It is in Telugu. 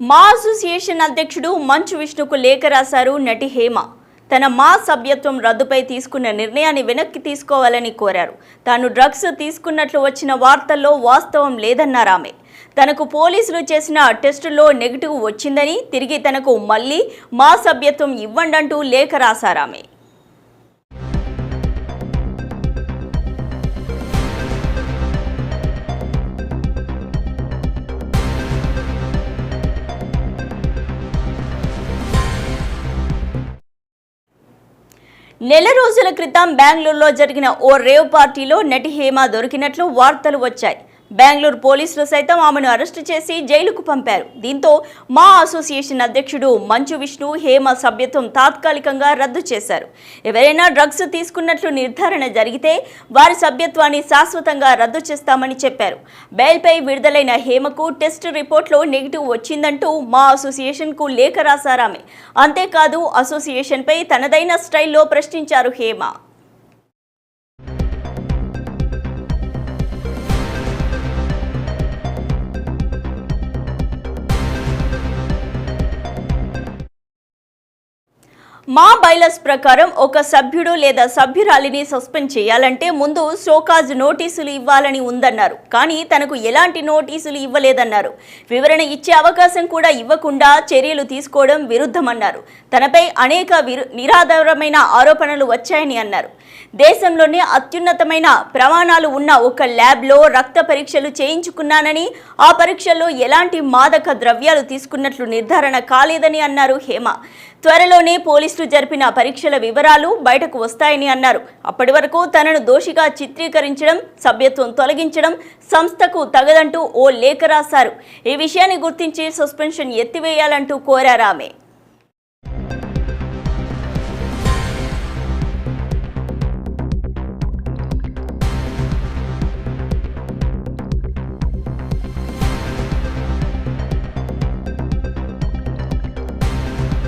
మా అసోసియేషన్ అధ్యక్షుడు మంచు విష్ణుకు లేఖ రాశారు నటి హేమ. తన మా సభ్యత్వం రద్దుపై తీసుకున్న నిర్ణయాన్ని వెనక్కి తీసుకోవాలని కోరారు. తాను డ్రగ్స్ తీసుకున్నట్లు వచ్చిన వార్తల్లో వాస్తవం లేదన్నారు ఆమె. తనకు పోలీసులు చేసిన టెస్టులో నెగిటివ్ వచ్చిందని తిరిగి తనకు మళ్ళీ మా సభ్యత్వం ఇవ్వండంటూ లేఖ రాశారామె నెల రోజుల క్రితం బెంగళూరులో జరిగిన ఓ రేవ్ పార్టీలో నటి హేమ దొరికినట్లు వార్తలు వచ్చాయి. బెంగళూరు పోలీసులు సైతం ఆమెను అరెస్టు చేసి జైలుకు పంపారు. దీంతో మా అసోసియేషన్ అధ్యక్షుడు మంచు విష్ణు హేమ సభ్యత్వం తాత్కాలికంగా రద్దు చేశారు. ఎవరైనా డ్రగ్స్ తీసుకున్నట్లు నిర్ధారణ జరిగితే వారి సభ్యత్వాన్ని శాశ్వతంగా రద్దు చేస్తామని చెప్పారు. బెయిల్పై విడుదలైన హేమకు టెస్ట్ రిపోర్ట్లో నెగిటివ్ వచ్చిందంటూ మా అసోసియేషన్కు లేఖ రాశారామె. అంతేకాదు అసోసియేషన్పై తనదైన స్టైల్లో ప్రశ్నించారు హేమ. మా బైలస్ ప్రకారం ఒక సభ్యుడు లేదా సభ్యురాలిని సస్పెండ్ చేయాలంటే ముందు షోకాజ్ నోటీసులు ఇవ్వాలని ఉందన్నారు. కానీ తనకు ఎలాంటి నోటీసులు ఇవ్వలేదన్నారు. వివరణ ఇచ్చే అవకాశం కూడా ఇవ్వకుండా చర్యలు తీసుకోవడం విరుద్ధమన్నారు. తనపై అనేక విరు నిరాధారమైన ఆరోపణలు వచ్చాయని అన్నారు. దేశంలోనే అత్యున్నతమైన ప్రమాణాలు ఉన్న ఒక ల్యాబ్లో రక్త పరీక్షలు చేయించుకున్నానని ఆ పరీక్షల్లో ఎలాంటి మాదక ద్రవ్యాలు తీసుకున్నట్లు నిర్ధారణ కాలేదని అన్నారు హేమ. త్వరలోనే పోలీసులు జరిపిన పరీక్షల వివరాలు బయటకు వస్తాయని అన్నారు. అప్పటి వరకు తనను దోషిగా చిత్రీకరించడం సభ్యత్వం తొలగించడం సంస్థకు తగదంటూ ఓ లేఖ రాశారు. ఈ విషయాన్ని గుర్తించి సస్పెన్షన్ ఎత్తివేయాలంటూ కోరారు ఆమె.